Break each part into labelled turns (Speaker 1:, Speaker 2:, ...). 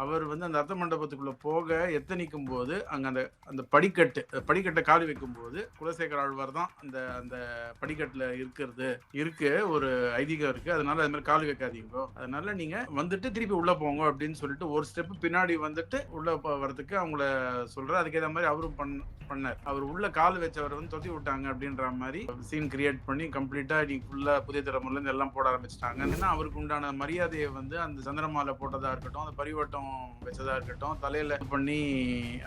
Speaker 1: அவர் வந்து அந்த அர்த்த மண்டபத்துக்குள்ள போக எத்தனிக்கும் போது அங்க அந்த அந்த படிக்கட்டு படிக்கட்டை கால் வைக்கும் போது குலசேகர ஆழ்வார் தான் அந்த அந்த படிக்கட்டுல இருக்கிறது இருக்கு ஒரு ஐதீகம் இருக்கு. அதனால அது மாதிரி கால் வைக்காதீங்க. அதனால நீங்க வந்துட்டு திருப்பி உள்ள போங்க அப்படின்னு சொல்லிட்டு ஒரு ஸ்டெப் பின்னாடி வந்துட்டு உள்ள போ- வரதுக்கு அவங்கள சொல்ற அதுக்கேற்ற மாதிரி அவரும் பண்ண பண்ணார். அவர் உள்ள கால் வச்சவர் வந்து தொத்தி விட்டாங்க அப்படின்ற மாதிரி சீன் கிரியேட் பண்ணி கம்ப்ளீட்டா இன்னைக்கு ஃபுல்லா புதிய தலைமுறையில இருந்து எல்லாம் போட ஆரம்பிச்சிட்டாங்க. ஏன்னா அவருக்கு உண்டான மரியாதையை வந்து அந்த சந்திரமாலை போட்டதா இருக்கட்டும் அந்த பரிவட்டம் வச்சதாக இருக்கட்டும் தலையில் பண்ணி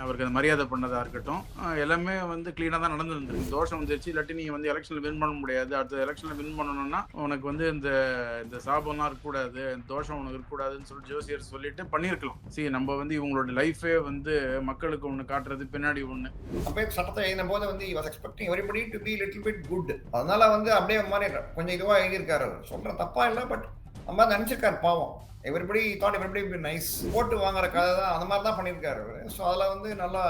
Speaker 1: அவருக்கு அந்த மரியாதை பண்ணதாக இருக்கட்டும் எல்லாமே வந்து க்ளீனாக தான் நடந்துருந்துருக்கு. தோஷம் வந்துருச்சு இல்லாட்டி நீ வந்து எலெக்ஷனில் வின் பண்ண முடியாது. அடுத்த எலெக்ஷனில் வின் பண்ணணும்னா உனக்கு வந்து இந்த இந்த சாபம்லாம் இருக்கக்கூடாது இந்த தோஷம் உனக்கு இருக்கக்கூடாதுன்னு சொல்லி ஜோசியர் சொல்லிட்டு பண்ணியிருக்கலாம். சரி நம்ம வந்து இவங்களோட லைஃபே வந்து மக்களுக்கு ஒன்று காட்டுறது பின்னாடி ஒன்று
Speaker 2: அப்படியே சட்டத்தை எழுதின போது வந்து was expecting everybody to be little bit good அதனால வந்து அப்படியே மாதிரி கொஞ்சம் இதுவாக எழுதியிருக்காரு அவர். சொல்ற தப்பா இல்லை பட் நம்ம நினைச்சிருக்காரு பாவம். Everybody thought everybody be nice போட்டு வாங்குற கதை தான் அந்த மாதிரி தான் பண்ணியிருக்காரு அவர். ஸோ அதில் வந்து நல்லா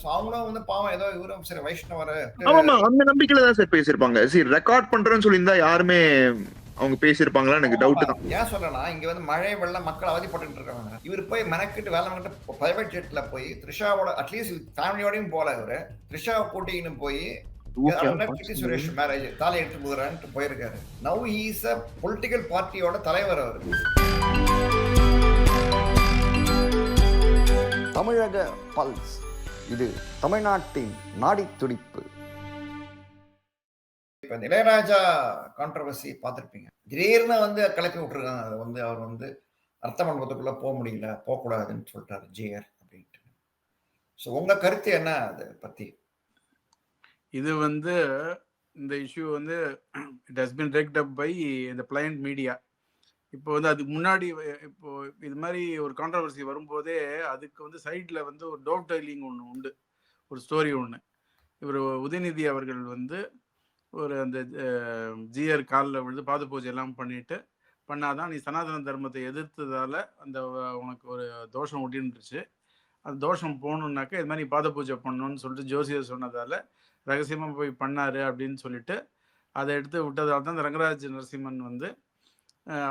Speaker 2: ஸோ அவங்களும் வந்து பாவம் ஏதோ இவரும் சரி வைஷ்ணவர்.
Speaker 3: ஆமாமா அந்த நம்பிக்கையில தான் சார் பேசியிருப்பாங்க. சரி ரெக்கார்ட் பண்றேன்னு சொல்லியிருந்தா யாருமே அவங்க பேசியிருப்பாங்களா எனக்கு டவுட் தான்.
Speaker 2: ஏன் சொல்றேன்னா இங்க வந்து மழை வெள்ளம் மக்கள் அவதிப்பட்டு இருக்காங்க. இவர் போய் மெனக்கிட்டு வேலை மெனக்கிட்டு பிரைவேட் ஜெட்ல போய் த்ரிஷாவோட அட்லீஸ்ட் ஃபேமிலியோடையும் போல இவரு. த்ரிஷாவை கூட்டின்னு போய் சுரேஷ் மேரேஜ் தாலி எடுத்து போகிறான்ட்டு போயிருக்காரு. நவ் இஸ் அ பொலிட்டிக்கல் பார்ட்டியோட தலைவர் அவர்.
Speaker 4: தமிழக பல்ஸ் இது தமிழ்நாட்டின் நாடித் துடிப்பு.
Speaker 2: இப்ப இந்த இளையராஜா கான்ட்ரவர்சி பார்த்திருப்பீங்க. திடீர்னு வந்து கிளப்பி விட்டுருக்காங்க. அது வந்து அவர் வந்து அர்த்த மண்டபத்துக்குள்ள போக முடியல போகக்கூடாதுன்னு சொல்லிட்டாரு ஜிஆர் அப்படின்ட்டு. ஸோ உங்க கருத்து என்ன அதை பத்தி?
Speaker 1: இது வந்து இந்த இஷ்யூ வந்து it has been wrecked up by இந்த பிளையண்ட் மீடியா இப்போ வந்து அதுக்கு முன்னாடி இப்போ இது மாதிரி ஒரு கான்ட்ரவர்சி வரும்போதே அதுக்கு வந்து சைடில் வந்து ஒரு டோப் டைலிங் ஒன்று உண்டு. ஒரு ஸ்டோரி ஒன்று இவர் உதயநிதி அவர்கள் வந்து ஒரு அந்த ஜிஆர் காலில் விழுந்து பாத பூஜை எல்லாம் பண்ணிட்டு பண்ணாதான் நீ சனாதன தர்மத்தை எதிர்த்ததால அந்த உனக்கு ஒரு தோஷம் ஒட்டின்றுச்சு அந்த தோஷம் போகணுன்னாக்கா இது மாதிரி நீ பாத பூஜை பண்ணணும்னு சொல்லிட்டு ஜோசியர் சொன்னதால ரகசியமாக போய் பண்ணாரு அப்படின்னு சொல்லிட்டு அதை எடுத்து விட்டதால் தான் இந்த ரங்கராஜ் நரசிம்மன் வந்து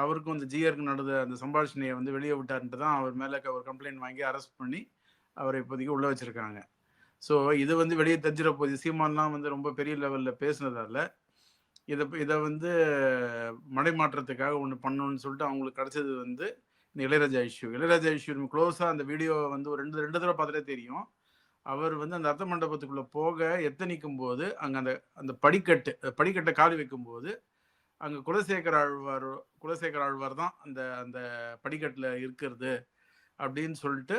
Speaker 1: அவருக்கும் இந்த ஜிஆருக்கு நடந்த அந்த சம்பாஷணையை வந்து வெளியே விட்டாருன்ட்டு தான் அவர் மேலே ஒரு கம்ப்ளைண்ட் வாங்கி அரெஸ்ட் பண்ணி அவரை இப்போதைக்கு உள்ளே வச்சிருக்காங்க. ஸோ இது வந்து வெளியே தெரிஞ்சிட போகுது சீமான்லாம் வந்து ரொம்ப பெரிய லெவலில் பேசுனதால இதை இதை வந்து மடைமாற்றத்துக்காக ஒன்று பண்ணணும்னு சொல்லிட்டு அவங்களுக்கு கிடைச்சது வந்து இந்த இளையராஜா இஷ்யூ இளையராஜா இஷ்யூ க்ளோஸாக அந்த வீடியோ வந்து ஒரு ரெண்டு ரெண்டு தடவை பார்த்துட்டே தெரியும். அவர் வந்து அந்த அர்த்த மண்டபத்துக்குள்ளே போக எத்தனிக்கும் போது அங்கே அந்த அந்த படிக்கட்டு படிக்கட்டை கால் வைக்கும்போது அங்கே குலசேகர ஆழ்வார் குலசேகர ஆழ்வார் தான் அந்த அந்த படிக்கட்டில் இருக்கிறது அப்படின்னு சொல்லிட்டு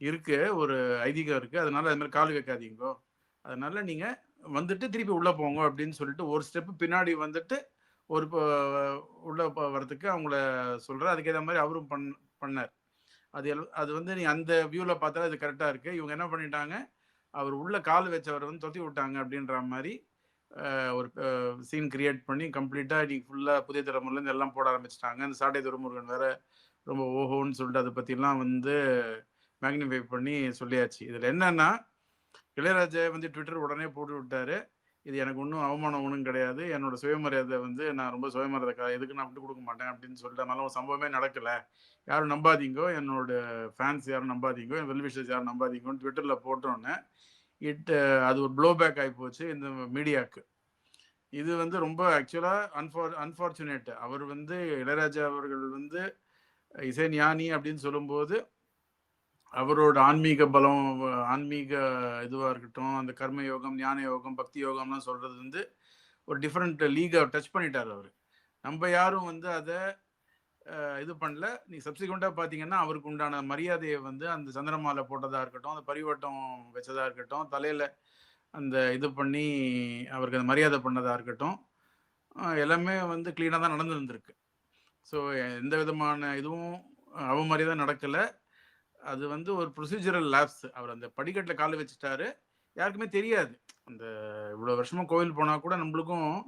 Speaker 1: இருக்கு ஒரு ஐதீகம் இருக்குது அதனால அது மாதிரி கால் வைக்காதீங்கோ. அதனால நீங்கள் வந்துட்டு திருப்பி உள்ளே போங்க அப்படின்னு சொல்லிட்டு ஒரு ஸ்டெப்பு பின்னாடி வந்துட்டு ஒரு உள்ளே உள்ள வரதுக்கு அவங்கள சொல்கிற அதுக்கேற்ற மாதிரி அவரும் பண் பண்ணார். அது எல்- அது வந்து நீ அந்த வியூவில் பார்த்தா அது கரெக்டாக இருக்குது இவங்க என்ன பண்ணிட்டாங்க? அவர் உள்ள கால் வச்சவர் வந்து தொத்தி விட்டாங்க அப்படின்ற மாதிரி ஒரு சீன் கிரியேட் பண்ணி கம்ப்ளீட்டாக இன்னைக்கு ஃபுல்லாக புதிய தலைமுறையிலேருந்து எல்லாம் போட ஆரம்பிச்சிட்டாங்க. அந்த சாட்டை துருமுருகன் வேற ரொம்ப ஓஹோன்னு சொல்லிட்டு அதை பற்றிலாம் வந்து மேக்னிஃபை பண்ணி சொல்லியாச்சு. இதில் என்னன்னா இளையராஜா வந்து ட்விட்டர் உடனே போட்டு விட்டாரு. இது எனக்கு ஒன்றும் அவமானம் ஒன்றும் கிடையாது. என்னோட சுயமரியாதை வந்து நான் ரொம்ப சுயமரியாதை எதுக்கு நான் விட்டு கொடுக்க மாட்டேன் அப்படின்னு சொல்லிட்டு அதனால ஒரு சம்பவமே நடக்கலை. யாரும் நம்பாதீங்கோ என்னோட ஃபேன்ஸ் யாரும் நம்பாதீங்கோ என் வெல்விஷர்ஸ் யாரும் நம்பாதீங்கன்னு ட்விட்டரில் போட்டோன்னே இட் அது ஒரு ப்ளோ பேக் ஆகி போச்சு இந்த மீடியாவுக்கு இது வந்து ரொம்ப ஆக்சுவலாக அன்ஃபார் அன்ஃபார்ச்சுனேட் அவர் வந்து இளையராஜா அவர்கள் வந்து இசை ஞானி அப்படின்னு சொல்லும்போது அவரோட ஆன்மீக பலம் ஆன்மீக இதுவாக இருக்கட்டும் அந்த கர்ம யோகம் ஞான யோகம் பக்தி யோகம்லாம் சொல்கிறது வந்து ஒரு டிஃப்ரெண்ட் லீகை டச் பண்ணிட்டார் அவர். நம்ம யாரும் வந்து அதை இது பண்ணல. நீ சப்சிக்வெண்ட்டாக பார்த்தீங்கன்னா அவருக்கு உண்டான மரியாதையை வந்து அந்த சந்திரமாலை போட்டதாக இருக்கட்டும் அந்த பரிவட்டம் வச்சதாக இருக்கட்டும் தலையில் அந்த இது பண்ணி அவருக்கு அந்த மரியாதை பண்ணதாக இருக்கட்டும் எல்லாமே வந்து க்ளீனாக தான் நடந்துருந்துருக்கு. ஸோ எந்த விதமான இதுவும் அவமரியாதை நடக்கலை. அது வந்து ஒரு ப்ரொசீஜரல் லேப்ஸ் அவர் அந்த படிக்கட்டில் கால் வச்சுட்டாரு. யாருக்குமே தெரியாது. அந்த இவ்வளோ வருஷமா கோவில் போனால் கூட நம்மளுக்கும்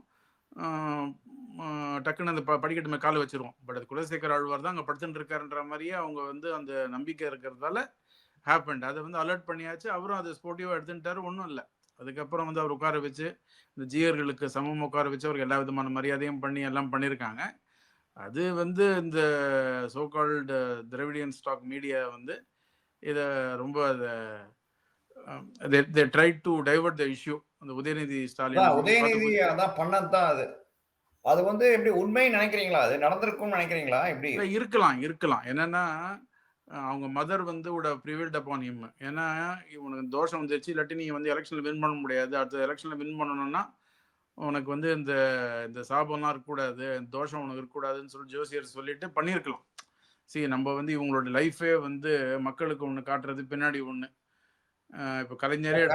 Speaker 1: டக்குன்னு அந்த ப- படிக்கட்டு மேலே கால் வச்சிருவோம். பட் அது குலசேகர் ஆழ்வார் தான் அங்கே படுத்துட்டு இருக்காருன்ற மாதிரியே அவங்க வந்து அந்த நம்பிக்கை இருக்கிறதால ஹேப்பண்ட் அதை வந்து அலர்ட் பண்ணியாச்சு. அவரும் அதை ஸ்போர்ட்டிவாக எடுத்துட்டாரு ஒன்றும் இல்லை. அதுக்கப்புறம் வந்து அவர் உட்கார வச்சு இந்த ஜீயர்களுக்கு சமம் உட்கார வச்சு அவருக்கு எல்லா விதமான மரியாதையும் பண்ணி எல்லாம் பண்ணியிருக்காங்க. அது வந்து இந்த so called Dravidian stock media வந்து இதை ரொம்ப அதை try to divert the issue அந்த உதயநிதி ஸ்டாலின்
Speaker 2: உதயநிதி அதான் பண்ணதுதான் அது. அது வந்து எப்படி உண்மை நினைக்கிறீங்களா? அது நடந்திருக்கும்னு நினைக்கிறீங்களா? எப்படி?
Speaker 1: இருக்கலாம் இருக்கலாம். என்னன்னா அவங்க மதர் வந்து உட ப்ரிவெல்ட் அப்பான் ஹிம் ஏன்னா இவனுக்கு தோஷம் வந்துருச்சு. இல்லாட்டி நீ வந்து எலெக்ஷனில் வின் பண்ண முடியாது. அடுத்த எலெக்ஷனில் வின் பண்ணணும்னா உனக்கு வந்து இந்த இந்த சாபம்லாம் இருக்கக்கூடாது இந்த தோஷம் உனக்கு இருக்கக்கூடாதுன்னு சொல்லி ஜோசியர் சொல்லிட்டு பண்ணியிருக்கலாம். சரி நம்ம வந்து இவங்களோட லைஃபே வந்து மக்களுக்கு ஒன்று காட்டுறது பின்னாடி ஒன்று இப்போ கலைஞரே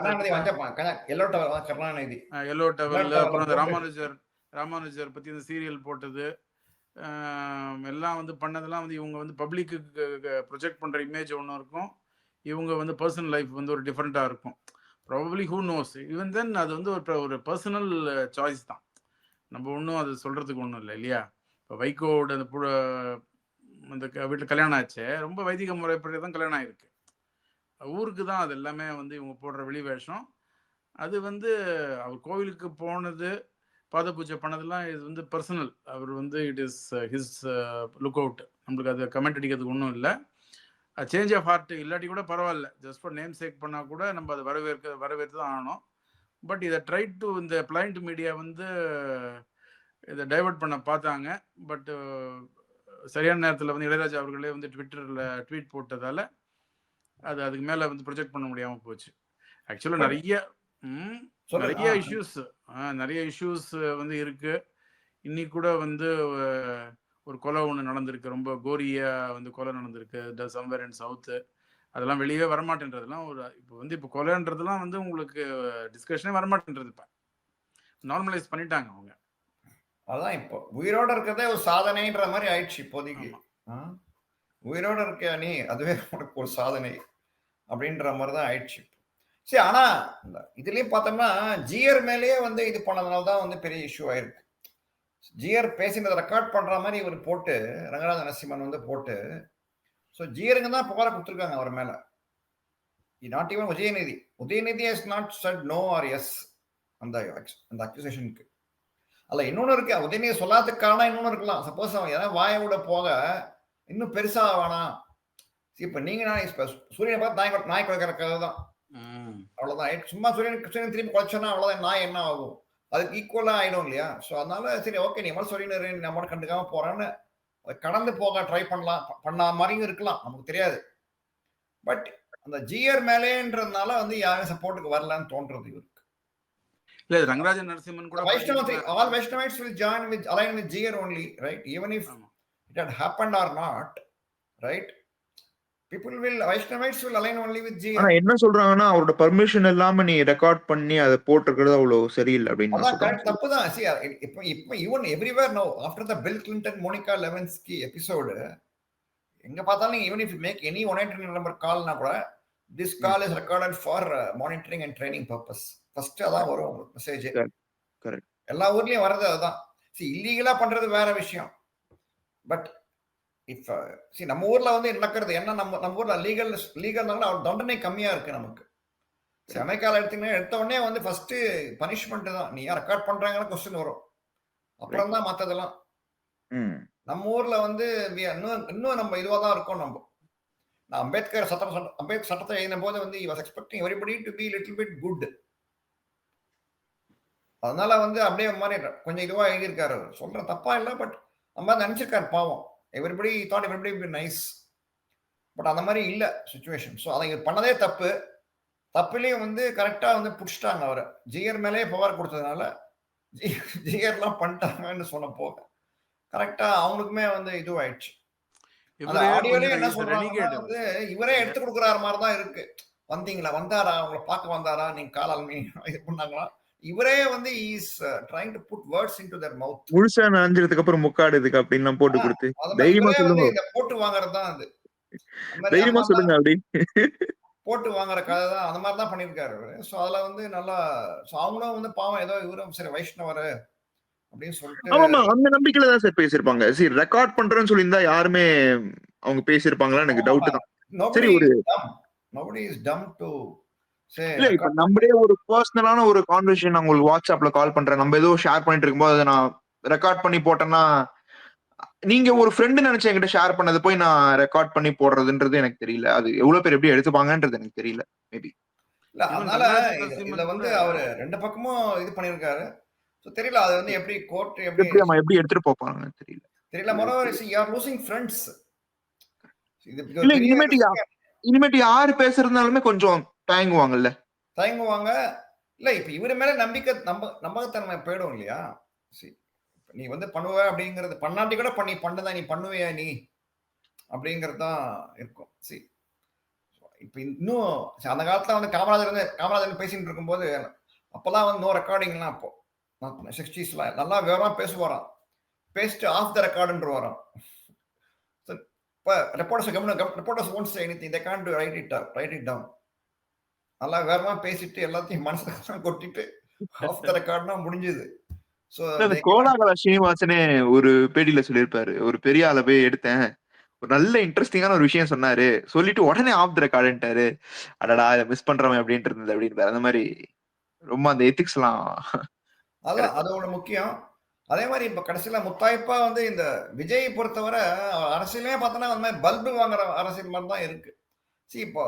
Speaker 2: எல்லோ
Speaker 1: டவர்ல அப்புறம்
Speaker 2: போட்டு-
Speaker 1: ராமானுஜர் ராமானுஜர் பத்தி இந்த சீரியல் போட்டது. எல்லாம் வந்து பண்ணதெல்லாம் வந்து இவங்க வந்து பப்ளிக்கு ப்ரொஜெக்ட் பண்ற இமேஜ் ஒன்று இருக்கும். இவங்க வந்து பர்சனல் லைஃப் வந்து ஒரு டிஃப்ரெண்ட்டாக இருக்கும். Probably who knows even then அது வந்து ஒரு ஒரு பர்சனல் சாய்ஸ் uh, தான். நம்ம ஒன்றும் அது சொல்கிறதுக்கு ஒன்றும் இல்லை இல்லையா? இப்போ வைகோவோட அந்த புழ அந்த வீட்டில் கல்யாணம் ஆச்சு. ரொம்ப வைதிக முறைப்படி தான் கல்யாணம் ஆயிருக்கு. ஊருக்கு தான் அது எல்லாமே வந்து இவங்க போடுற வெளி வேஷம். அது வந்து அவர் கோவிலுக்கு போனது பாத பூஜை பண்ணதெல்லாம் இது வந்து பர்சனல் அவர் வந்து it is his look out நம்மளுக்கு அது கமெண்ட் அடிக்கிறதுக்கு ஒன்றும் இல்லை. சேஞ்ச் ஆஃப் ஹார்ட் இல்லாட்டி கூட பரவாயில்ல. ஜஸ்ட் ஃபார் நேம் சேக் பண்ணால் கூட நம்ம அதை வரவேற்க வரவேற்று தான் ஆகணும். பட் இதை ட்ரை டு இந்த பிளைண்ட் மீடியா வந்து இதை டைவர்ட் பண்ண பார்த்தாங்க. பட் சரியான நேரத்தில் வந்து இளையராஜா அவர்களே வந்து ட்விட்டரில் ட்வீட் போட்டதால அது அதுக்கு மேலே வந்து ப்ரொஜெக்ட் பண்ண முடியாமல் போச்சு. ஆக்சுவலாக நிறைய. நிறைய இஷ்யூஸ் நிறைய இஷ்யூஸ் வந்து இருக்கு. இன்னைக்கு கூட வந்து ஒரு கொலை ஒன்று நடந்திருக்கு. ரொம்ப கோரியா வந்து கொலை நடந்திருக்கு. Somewhere in south. அதெல்லாம் வெளியே வரமாட்டேன்றதுலாம் ஒரு இப்போ வந்து இப்போ கொலைன்றதுலாம் வந்து உங்களுக்கு டிஸ்கஷனே வரமாட்டேன்றது இப்போ. நார்மலைஸ் பண்ணிட்டாங்க அவங்க.
Speaker 2: அதான் இப்போ உயிரோட இருக்கிறதே ஒரு சாதனைன்ற மாதிரி ஆயிடுச்சு இப்போதைக்கு? உயிரோட இருக்க நீ? அதுவே உனக்கு ஒரு சாதனை அப்படின்ற மாதிரி தான் ஆயிடுச்சு சரி ஆனா இதுலயும் பார்த்தோம்னா ஜியர் மேலேயே வந்து இது பண்ணதுனால தான் வந்து பெரிய இஷ்யூ ஆயிருக்கு. ஜியர் பேசினதை ரெக்கார்ட் பண்ற மாதிரி இவர் போட்டு ரங்கராஜ நரசிம்மன் வந்து போட்டு ஸோ ஜியருங்க தான் புகாரை கொடுத்துருக்காங்க அவர் மேல. Not even Udhayanidhi. Udhayanidhi is not said no or yes அந்த அந்த அக்யூசேஷனுக்கு அல்ல இன்னொன்று இருக்கு. உதயநிதி சொல்லாததுக்கு காரணம் இன்னொன்று இருக்கலாம். சப்போஸ் அவன் ஏதாவது வாயை விட போக இன்னும் பெருசா வேணாம் இப்போ நீங்க நான் இப்ப சூரியனை பார்த்து நாய் நாய் குலைக்கிற கதை தான். ஏ- சும்மா சூரியன் சூரியன் திரும்பி குலைச்சோன்னா அவ்வளவுதான். நாய் என்ன ஆகும்? அதுக்கு ஈக்குவலா ஆயிடும் இல்லையா ஸோ அதனால சரி ஓகே நீ மாதிரி சூரியன் நம்ம கண்டுக்காம போறேன்னு அதை கடந்து போக ட்ரை பண்ணலாம் பண்ண மாதிரியும் இருக்கலாம் நமக்கு தெரியாது பட் அந்த ஜிஆர் மேலேன்றதுனால வந்து யாரும் சப்போர்ட்டுக்கு வரலன்னு தோன்றது இவருக்கு
Speaker 1: இல்ல இது ரங்கராஜன் நரசிம்மன் கூட
Speaker 2: Vaishnava thing,
Speaker 1: பாத்தீங்கன்னா-
Speaker 2: all Vaishnavites will join with align with GR only, right? Even if
Speaker 1: ஆமா.
Speaker 2: it had happened right? People will Vaishnavites will align only with
Speaker 3: ஆனா. என்ன சொல்றாங்கன்னா அவரோட பர்மிஷன் இல்லாம நீ ரெக்கார்ட் பண்ணி அதை போட்டிருக்கிறது அவ்வளவு சரியில்லை அப்படின்னு சொல்றாங்க
Speaker 2: கரெக்ட் தப்பு தான் சி இப்போ இப்போ even everywhere no after the Bill Clinton Monica Lewinsky episode எங்க பார்த்தாலும் even if make any one eight number கால்னா கூட this call is recorded for monitoring and training purpose first அதான் வரும் உங்களுக்கு மெசேஜ்
Speaker 3: correct.
Speaker 2: எல்லா ஊர்லயும் வர்றது அதுதான். சி இல்லீகலா பண்றது வேற விஷயம். பட் இஃப் சி நம்ம ஊர்ல வந்து நடக்கிறது? என்ன நம்ம நம்ம ஊர்ல லீகல் லீகல்னால தண்டனை கம்மியா இருக்கு நமக்கு. சரி, எடுத்தீங்கன்னா எடுத்த உடனே வந்து ஃபர்ஸ்ட் பனிஷ்மெண்ட் தான். நீ யார் ரெக்கார்ட் பண்றாங்கன்னு கொஸ்டின் வரும். அப்புறம் தான் மத்ததெல்லாம்.
Speaker 3: ம்.
Speaker 2: நம்ம ஊர்ல வந்து இன்னும் இன்னும் நம்ம இதுவா தான் இருக்கோம் நம்ம. நான் அம்பேத்கர் சட்டம் அம்பேத்கர் சட்டத்தை எழுதின போது வந்து was expecting everybody to be little bit good அதனால வந்து அப்படியே மாதிரி கொஞ்சம் இதுவா எழுதியிருக்காரு அவர். சொல்ற தப்பா இல்லை பட் மாதிரி நினைச்சிருக்காரு பாவம். Everybody thought everybody be nice but அந்த மாதிரி இல்லை சுச்சுவேஷன் ஸோ அதை பண்ணதே தப்பு. தப்புலேயும் வந்து கரெக்டா வந்து பிடிச்சிட்டாங்க அவரை. ஜிஆர் மேலேயே புகார் கொடுத்ததுனால ஜிஆர்லாம் பண்ணிட்டாங்கன்னு சொன்ன போக கரெக்டா அவங்களுக்குமே வந்து இதுவாயிடுச்சு. என்ன
Speaker 1: renegade
Speaker 2: வந்து இவரே எடுத்து கொடுக்குறாரு மாதிரி தான் இருக்கு. வந்தீங்களா? வந்தாரா? உங்களை பார்க்க வந்தாரா? நீங்க காலால் மீ இது பண்ணாங்களா? இவரே வந்து is trying to put words into their mouth
Speaker 3: முழுசா நனைஞ்சதுக்கு அப்புறம் முக்காடு இதுக்கு அப்படின்னு போட்டு கொடுத்து. தைரியமா சொல்லுங்க.
Speaker 2: இத போட்டு வாங்குறது தான் அது
Speaker 3: தைரியமா சொல்லுங்க அப்படி.
Speaker 2: போட்டு வாங்குற கதை தான். அந்த மாதிரி தான் பண்ணியிருக்காரு ஸோ அதுல வந்து நல்லா ஸோ அவங்களும் வந்து பாவம் ஏதோ இவரும் சரி வைஷ்ணவர் அப்படின்னு சொல்லிட்டு
Speaker 3: ஆமாமா அந்த நம்பிக்கையில தான் சார் பேசியிருப்பாங்க. சரி ரெக்கார்ட் பண்றேன்னு சொல்லியிருந்தா யாருமே அவங்க பேசியிருப்பாங்களா எனக்கு டவுட் தான். சரி, ஒரு-
Speaker 2: dumb. To say
Speaker 3: இல்ல இப்ப நம்மளே ஒரு பர்சனலான ஒரு கான்வர்சேஷன் உங்களுக்கு வாட்ஸ்அப்ல கால் பண்றேன். நம்ம ஏதோ ஷேர் பண்ணிட்டு இருக்கும்போது அதை நான் ரெக்கார்ட் பண்ணி போட்டேன்னா நீங்க ஒரு ஃப்ரெண்டு நினைச்சு என்கிட்ட ஷேர் பண்ணது போய் நான் ரெக்கார்ட் பண்ணி போடுறதுன்றது எனக்கு தெரியல. அது எவ்வளவு பேர் எப்படி எடுத்துப்பாங்கன்றது எனக்கு தெரியல மேபி
Speaker 2: இல்ல அதனால இதுல வந்து அவரு ரெண்டு பக்கமும் இது பண்ணிருக்காரு தெரியல அது வந்து எப்படி கோர்ட் எப்படி
Speaker 3: எப்படி நம்ம எப்படி எடுத்துட்டு போப்பாங்க தெரியல.
Speaker 2: தெரியல moreover you are losing friends இது
Speaker 3: இனிமேட்டு யா- இனிமேட்டு யாரு பேசுறதுனாலுமே கொஞ்சம் தயங்குவாங்கல்ல.
Speaker 2: தயங்குவாங்க. இல்ல இப்ப இவரு மேல நம்பிக்கை நம்ப நம்பகத்தன்மை போயிடும் இல்லையா? See, நீ வந்து பண்ணுவ அப்படிங்கிறது பண்ணாட்டி கூட பண்ணி பண்ணதான் நீ பண்ணுவியா நீ? அப்படிங்கிறது தான் இருக்கும். சரி. இப்ப இன்னும் அந்த காலத்துல வந்து காமராஜர் வந்து காமராஜர் பேசிட்டு இருக்கும்போது அப்பெல்லாம் வந்து நோ ரெக்கார்டிங்லாம் அப்போ. சிக்ஸ்டீஸ்ல நல்லா விவரமா பேசுவாராம் பேசிட்டு ஆஃப் த ரெக்கார்டுன்ற வரோம் இப்போ ரெப்போர்ட்டர்ஸ் கவனம் reporters once anything they gone to write it write it down நல்லா வேறமா பேசிட்டு எல்லாத்தையும் மனசுல கொட்டிட்டு ஆஃப் த ரெக்கார்ட்னா முடிஞ்சது.
Speaker 3: கோலாகல ஸ்ரீனிவாசனே ஒரு பேட்டியில சொல்லியிருப்பாரு. ஒரு பெரிய ஆளை போய் எடுத்தேன். ஒரு நல்ல இன்ட்ரெஸ்டிங்கான ஒரு விஷயம் சொன்னாரு. சொல்லிட்டு உடனே ஆஃப் த ரெக்கார்டுன்ட்டாரு அடடா இதை மிஸ் பண்றவன் அப்படின்னு இருந்தது அப்படின்னு அந்த மாதிரி ரொம்ப அந்த எத்திக்ஸ் எல்லாம்
Speaker 2: அதான் அதோட முக்கியம். அதே மாதிரி இப்ப கடைசியில முத்தாய்ப்பா வந்து இந்த விஜய் பொறுத்தவரை அரசியலே பார்த்தோன்னா அந்த மாதிரி பல்பு வாங்குற அரசியல் மாதிரி தான் இருக்கு. சி இப்போ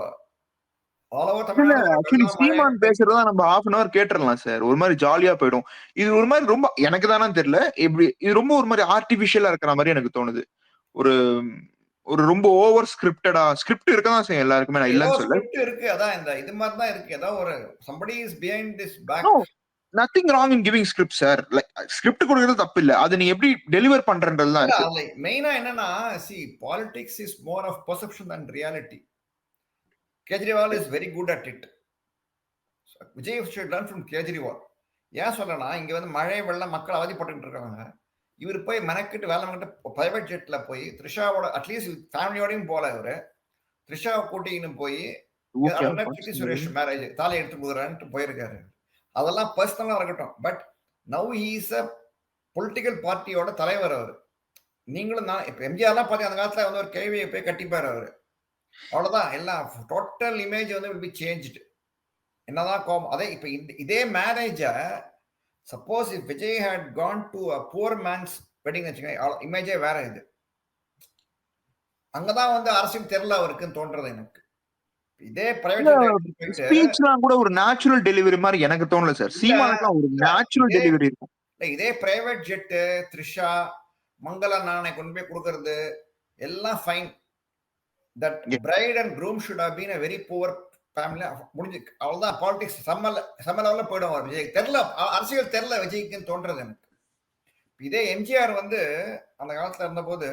Speaker 3: ஆக்சுவலி சீமான் பேசுறதா நம்ம ஹாஃப் அன் அவர் கேட்டுறலாம் சார் ஒரு மாதிரி ஜாலியா போயிடும். இது ஒரு மாதிரி ரொம்ப எனக்கு தானே தெரியல. இப்படி இது ரொம்ப ஒரு மாதிரி ஆர்டிபிஷியலா இருக்கிற மாதிரி எனக்கு தோணுது. ஒரு ஒரு ரொம்ப ஓவர் ஸ்கிரிப்டடா ஸ்கிரிப்ட் இருக்கதான் செய்யும் எல்லாருக்குமே. நான் இல்லைன்னு சொல்ல
Speaker 2: இருக்கு. அதான் இந்த இது மாதிரி தான் இருக்கு. ஏதோ ஒரு somebody is behind this back.
Speaker 3: Nothing wrong in giving script sir like script கொடுக்கறது தப்பு இல்ல. அது நீ எப்படி டெலிவர் பண்றன்றது தான் இருக்கு.
Speaker 2: மெயினா என்னன்னா see politics is more of perception and reality Kejriwal is very good at it Vijay should learn from Kejriwal ஏன் சொல்லனா இங்க வந்து மழை வெள்ளம் மக்கள் அவதிப்பட்டு இருக்காங்க. இவர் போய் மெனக்கிட்டு வேலை மெனக்கிட்டு பிரைவேட் ஜெட்ல போய் த்ரிஷாவோட அட்லீஸ்ட் ஃபேமிலியோடையும் போல இவரு. த்ரிஷாவை கூட்டின்னு போய் கீர்த்தி சுரேஷ் மேரேஜ் தாலி எடுத்து போகிறான்ட்டு போயிருக்காரு. அதெல்லாம் பர்சனலா இருக்கட்டும். But now is a political பார்ட்டியோட தலைவர் அவர். நீங்களும் தான் இப்ப எம்ஜிஆர்லாம் பார்த்தீங்க அந்த காலத்துல வந்து ஒரு கேள்வியை போய் கட்டிப்பாரு அவரு. அவ்வளவுதான். எல்லாம் டோட்டல் இமேஜ் வந்து be changed. என்னதான் கோபம் அதே இப்ப இந்த- இதே marriage suppose if Vijay had gone to a poor man's wedding வச்சுக்கோங்க இமேஜே வேற இது. அங்கதான் வந்து அரசியல் தெரியல அவருக்குன்னு தோன்றது எனக்கு. இதே பிரைவேட்
Speaker 3: கூட ஒரு நேச்சுரல் டெலிவரி மாதிரி எனக்கு தோணல சார் சீமானுக்குலாம் ஒரு நேச்சுரல் டெலிவரி இருக்கும்.
Speaker 2: இதே பிரைவேட் ஜெட்டு த்ரிஷா மங்கள நாணை கொண்டு போய் கொடுக்கறது எல்லாம் fine that. Bride and groom should have been a very poor family முடிஞ்சு அவ்வளவுதான் பாலிடிக்ஸ் செம்மல செம்ம லெவலில் போயிடும் அவர் விஜய். தெரில அரசியல் தெரில விஜய்க்குன்னு தோன்றது எனக்கு. இதே எம்ஜிஆர் வந்து அந்த காலத்துல இருந்தபோது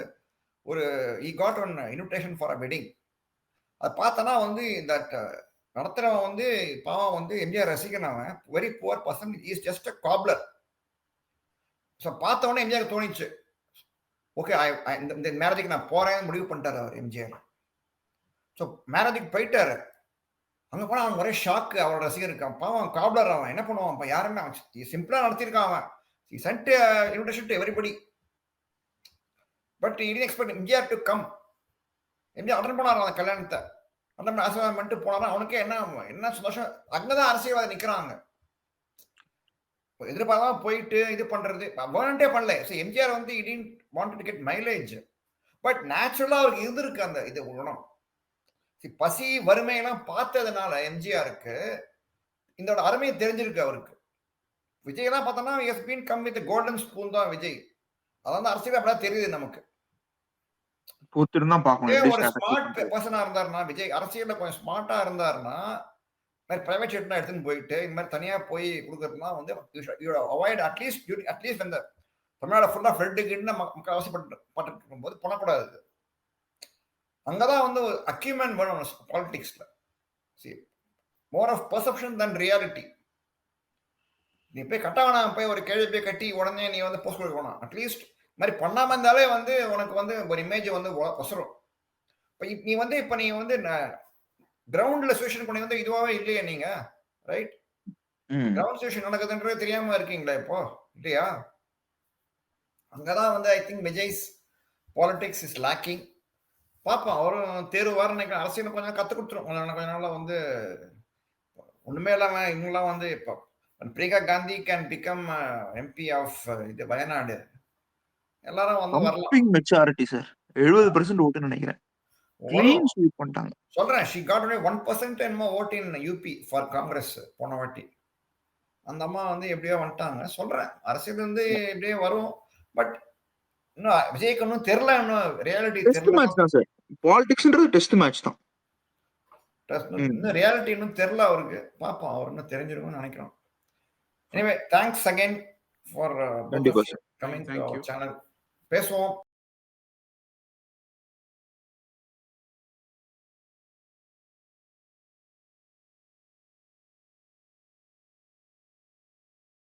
Speaker 2: ஒரு he got one invitation for a wedding அது பார்த்தனா வந்து தட் நடத்துறவன் வந்து பாவம் வந்து எம்ஜிஆர் ரசிகன் அவன். Very poor person is just a cobbler so பார்த்த உடனே எம்ஜிஆர் தோணிச்சு. ஓகே இந்த இந்த மேரேஜுக்கு நான் போறேன்னு முடிவு பண்ணிட்டாரு அவர் எம்ஜிஆர். ஸோ மேரேஜுக்கு போயிட்டாரு. அங்கே போனால் அவன் ஒரே ஷாக்கு அவரோட ரசிகர் இருக்கான். பாவம் காப்லர் அவன். என்ன பண்ணுவான்? இப்போ யாருன்னு அவன் சிம்பிளாக நடத்தியிருக்கான் அவன். Sent invitation to everybody but he did expect MGR to come MGR attend பண்ணார் அந்த கல்யாணத்தை. அட்டன் பண்ணி ஆசீர்வாதம் பண்ணிட்டு போனாரா. அவனுக்கே என்ன என்ன சந்தோஷம்? அங்கே தான் அரசியல்வாதி நிற்கிறாங்க எதிர்பார்க்காம போயிட்டு இது பண்ணுறது வேணட்டே பண்ணல. ஸோ எம்ஜிஆர் வந்து didn't want to get mileage but நேச்சுரலாக அவருக்கு இருந்திருக்கு அந்த இது குணம். பசி வறுமையெல்லாம் பார்த்ததுனால எம்ஜிஆருக்கு இதோட அருமையை தெரிஞ்சிருக்கு அவருக்கு. விஜய்லாம் பார்த்தோம்னா has been come with golden spoon தான் விஜய். அதான் அரசியல் அப்படிதான் தெரியுது நமக்கு. ஒரு ஸ்மார்ட் பர்சனா இருந்தாருன்னா விஜய் அரசியல்ல கொஞ்சம் ஸ்மார்ட்டா இருந்தாருன்னா பிரைவேட் ஷெட்லாம் எடுத்துன்னு போயிட்டு இந்த மாதிரி தனியா போய் கொடுக்கறதுனா வந்து அவாய்ட் அட்லீஸ்ட் அட்லீஸ்ட் அந்த தமிழ்நாடு ஃபுல்லா ஃப்ரெண்டுக்குன்னு மக்கள் அவசியப்பட்டு பட்டு இருக்கும்போது பண்ணக்கூடாது அங்கதான் வந்து அக்யூமெண்ட் வேணும் பாலிடிக்ஸ்ல more of perception than reality நீ போய் கட்டவனா போய் ஒரு கேள்வி போய் கட்டி உடனே நீ வந்து போஸ்ட் கொடுக்க வேணாம். அட்லீஸ்ட் மாதிரி பண்ணாம இருந்தாலே வந்து உனக்கு வந்து ஒரு இமேஜ் வந்து ஒசரும் இப்போ நீ வந்து இப்போ நீ வந்து கிரவுண்ட்ல சுச்சுவேஷன் பண்ணி வந்து இதுவாவே இல்லையா நீங்க ரைட் கிரவுண்ட் சுச்சுவேஷன் நடக்குதுன்றது தெரியாம இருக்கீங்களா இப்போ இல்லையா? அங்கதான் வந்து I think Vijay's politics is lacking பார்ப்போம் அவரும் தேர்வு வார நினைக்கிறேன். அரசியல் கொஞ்சம் கற்றுக் கொடுத்துரும். கொஞ்ச நாள் கொஞ்ச நாள்ல வந்து ஒண்ணுமே இல்லாம இவங்கெல்லாம் வந்து இப்போ Priyanka Gandhi can become MP of இது வயநாடு. எல்லாரும் வந்து வரலாம்.
Speaker 3: மெச்சாரிட்டி சார் எழுபது பர்சன்ட் ஓட்டு நினைக்கிறேன்.
Speaker 2: சொல்றேன். She got only one percent என்னமோ vote in UP for Congress போன வாட்டி. அந்த அம்மா வந்து எப்படியோ வந்துட்டாங்க. சொல்றேன். அரசியல் வந்து எப்படியோ வரும். பட் இன்னும் விஜய்க்கு இன்னும் தெரில இன்னும் ரியாலிட்டி தெரியல.
Speaker 3: பாலிடிக்ஸ்ன்றது டெஸ்ட் மேட்ச் தான்.
Speaker 2: இன்னும் ரியாலிட்டி இன்னும் தெரில அவருக்கு. பார்ப்போம். அவர் இன்னும் தெரிஞ்சிருக்கும்னு நினைக்கிறோம். Anyway thanks again for coming. Channel பேசுவோம்.